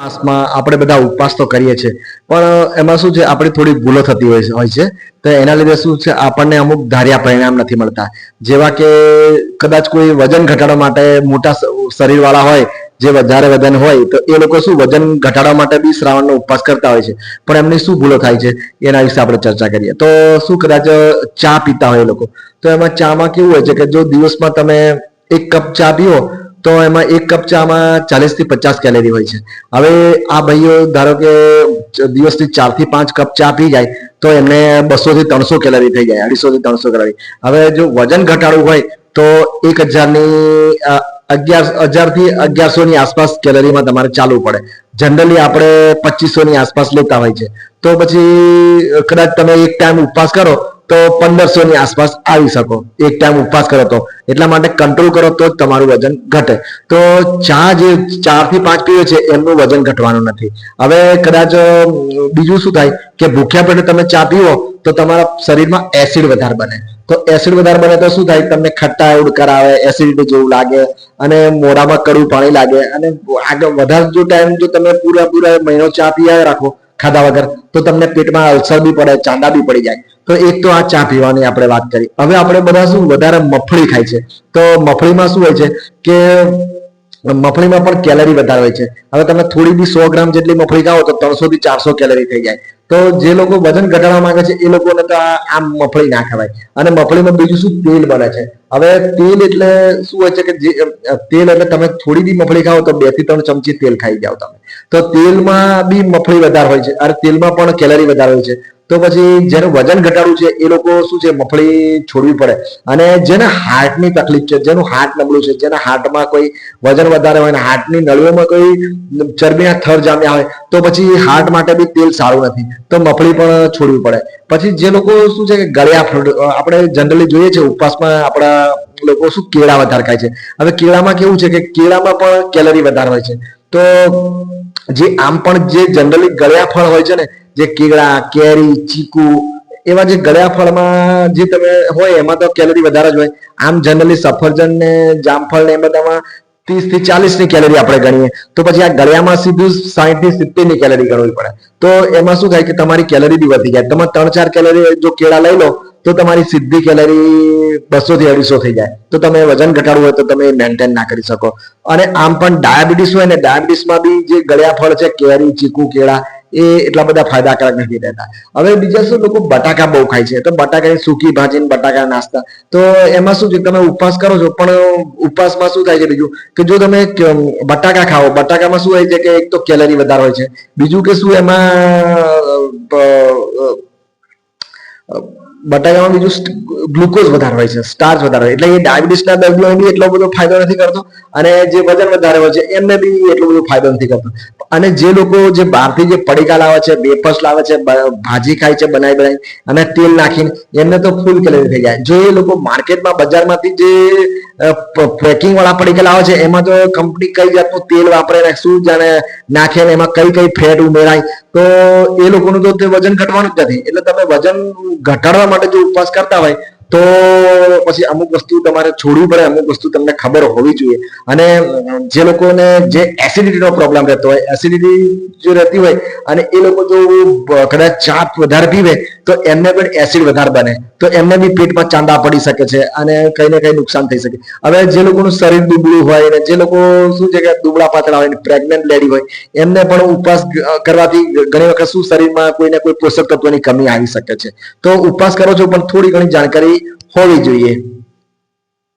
માસમાં આપણે બધા ઉપવાસ તો કરીએ છીએ, પણ એમાં શું છે, આપણે થોડી ભૂલો થતી હોય હોય છે, તો એના લીધે શું છે, આપણને અમુક ધાર્યા પરિણામ નથી મળતા. જેવા કે, કદાચ કોઈ વજન ઘટાડવા માટે મોટા શરીરવાળા હોય, જે વધારે વજન હોય, તો એ લોકો શું વજન ઘટાડવા માટે બી શ્રાવણનો ઉપવાસ કરતા હોય છે, પણ એમની શું ભૂલો થાય છે, એના વિશે આપણે ચર્ચા કરીએ. તો શું કદાચ ચા પીતા હોય એ લોકો, તો એમાં ચામાં કેવું હોય છે કે જો દિવસમાં તમે એક કપ ચા પીવો તો એમાં એક કપ ચામાં ચાલીસથી પચાસ કેલેરી હોય છે. હવે આ ભાઈઓ ધારો કે દિવસથી ચારથી પાંચ કપ ચા પી જાય, તો એમને બસો થી ત્રણસો કેલેરી થઈ જાય અઢીસો થી ત્રણસો કેલેરી હવે જો વજન ઘટાડવું હોય, તો એક હજારની અગિયાર હજારથી અગિયારસો ની આસપાસ કેલેરીમાં તમારે ચાલવું પડે. જનરલી આપણે પચીસો ની આસપાસ લેતા હોય છે. તો પછી, કદાચ તમે એક ટાઈમ ઉપવાસ કરો તો પંદરસો ની આસપાસ આવી શકો. એક ટાઈમ ઉપવાસ કરો તો. એટલા માટે કંટ્રોલ કરો તો તમારું વજન ઘટે. તો ચા જે ચારથી પાંચ પીવે છે, એમનું વજન ઘટવાનું નથી. હવે કદાચ બીજું શું થાય કે ભૂખ્યા પેટે તમે ચા પીવો તો તમારા શરીરમાં એસિડ વધારે બને. તો એસિડ વધારે બને તો શું થાય? તમને ખટ્ટા, ઉડકાર આવે એસિડિટી જેવું લાગે, અને મોઢામાં કડવું પાણી લાગે, અને આગળ વધારે જો ટાઈમ જો તમે પૂરા પૂરા મહિનો ચા પીયા રાખો ખાધા વગર, તો તમને પેટમાં અલ્સર બી પડે, ચાંદા બી પડી જાય. તો એક તો આ ચા પીવાની આપણે વાત કરી. હવે આપણે બધા શું વધારે મફળી ખાય છે. તો મફળીમાં શું હોય છે કે મફળીમાં પણ કેલરી વધારે હોય છે. હવે તમે થોડી બી સો ગ્રામ જેટલી મફળી ખાઓ તો ત્રણસો થી ચારસો કેલરી થઈ જાય. તો જે લોકો વજન ઘટાડવા માંગે છે એ લોકોને તો આ આમ મગફળી ના ખવાય. અને મફળીમાં બીજું શું તેલ બને છે? હવે તેલ એટલે શું હોય છે કે જે, તેલ એટલે તમે થોડી બી મફળી ખાઓ તો બેથી ત્રણ ચમચી તેલ ખાઈ જાઓ તમે. તો તેલમાં બી મફળી વધારે હોય છે. અને તેલમાં પણ કેલરી વધારે હોય છે. તો પછી જેનું વજન ઘટાડવું છે, એ લોકો શું છે, મફળી છોડવી પડે. અને જેને હાર્ટની તકલીફ છે, જેનું હાર્ટ નબળું છે, જેના હાર્ટમાં કોઈ વજન વધારે હોય અને હાર્ટની નળીઓમાં કોઈ ચરબીના થર જામ્યા હોય તો પછી હાર્ટ માટે બી તેલ સારું નથી. તો મફળી પણ છોડવી પડે. પછી જે લોકો શું છે કે ગળ્યા ફ્રૂટ આપણે જનરલી જોઈએ છે, ઉપવાસમાં આપણા લોકો શું કેળા વધારે ખાય છે? હવે કેળામાં કેવું છે કે કેળામાં પણ કેલરી વધારે હોય છે. તો જે આમ પણ જે જનરલી ગળ્યા ફળ હોય છે ને, જે કેળા, કેરી, ચીકુ, એવા જે ગળ્યા ફળમાં જે તમે હોય એમાં તો કેલરી વધારે જ હોય. આમ જનરલી સફરજન ને, જામફળ ને એ બધામાં ત્રીસથી ચાલીસની કેલરી આપણે ગણીએ. તો પછી આ ગળ્યામાં સીધું સાહીઠથી સિત્તેરની કેલરી ગણવી પડે. તો એમાં શું થાય કે તમારી કેલરી બી વધી જાય. તમે ત્રણ ચાર કેલરી જો કેળા લઈ લો તો તમારી સીધી કેલરી બસો થી અઢીસો થઈ જાય. તો તમે વજન ઘટાડવું હોય તો તમે મેન્ટેન ના કરી શકો. અને આમ પણ ડાયાબિટીસ હોય ને ડાયાબિટીસમાં બી જે ગળ્યા ફળ છે, કેરી, ચીકુ, કેળા, એ એટલા બધા ફાયદાકારક નથી રહેતા. હવે બીજા શું, લોકો બટાકા બહુ ખાય છે. તો બટાકાની સૂકી ભાજીને બટાકા નાસ્તા. તો એમાં શું છે, તમે ઉપવાસ કરો છો, પણ ઉપવાસમાં શું થાય છે બીજું? કે જો તમે બટાકા ખાઓ, બટાકામાં શું હોય છે કે એક તો કેલરી વધારે હોય છે. બીજું કે શું એમાં બટાકામાં બીજું ગ્લુકોઝ વધારે હોય છે સ્ટાર્ચ વધારે હોય એટલે એ ડાયાબિટીસના દર્દીઓને બી એટલો બધો ફાયદો નથી કરતો અને જે વજન વધારે હોય છે, એમને બી એટલો બધો ફાયદો નથી કરતો. અને જે લોકો જે બહારથી જે પડીકા લાવે છે, વેફર્સ લાવે છે ભાજી ખાય છે, બનાવી બનાવી અને તેલ નાખીને એમને તો ફૂલ કેલરી થઈ જાય. જો એ લોકો માર્કેટમાં, બજારમાંથી જે પેકિંગ વાળા પડીકલ આવે છે, એમાં તો કંપની કઈ જાતનું તેલ વાપરે ને શું જાણે નાખે ને એમાં કઈ કઈ ફેટ ઉમેરાય, તો એ લોકોનું તો તે વજન ઘટવાનું જ નથી. એટલે તમે વજન ઘટાડવા માટે જો ઉપવાસ કરતા હોય, તો પછી અમુક વસ્તુ તમારે છોડવી પડે, અમુક વસ્તુ તમને ખબર હોવી જોઈએ. અને જે લોકોને જે એસિડિટીનો પ્રોબ્લેમ રહેતો હોય એસિડિટી જો રહેતી હોય, અને એ લોકો જો કદાચ ચા વધારે પીવે તો એમને પણ એસિડ વધારે બને. તો એમને બી પેટમાં ચાંદા પડી શકે છે અને કઈ ને કઈ નુકસાન થઈ શકે. હવે જે લોકોનું શરીર દુબળું હોય ને જે લોકો શું છે કે દુબળા પાતળા હોય પ્રેગ્નન્ટ લેડી હોય, એમને પણ ઉપવાસ કરવાથી ઘણી વખત શું શરીરમાં કોઈ ને કોઈ પોષક તત્વોની કમી આવી શકે છે. તો ઉપવાસ કરો છો પણ થોડી ઘણી જાણકારી હોવી જોઈએ.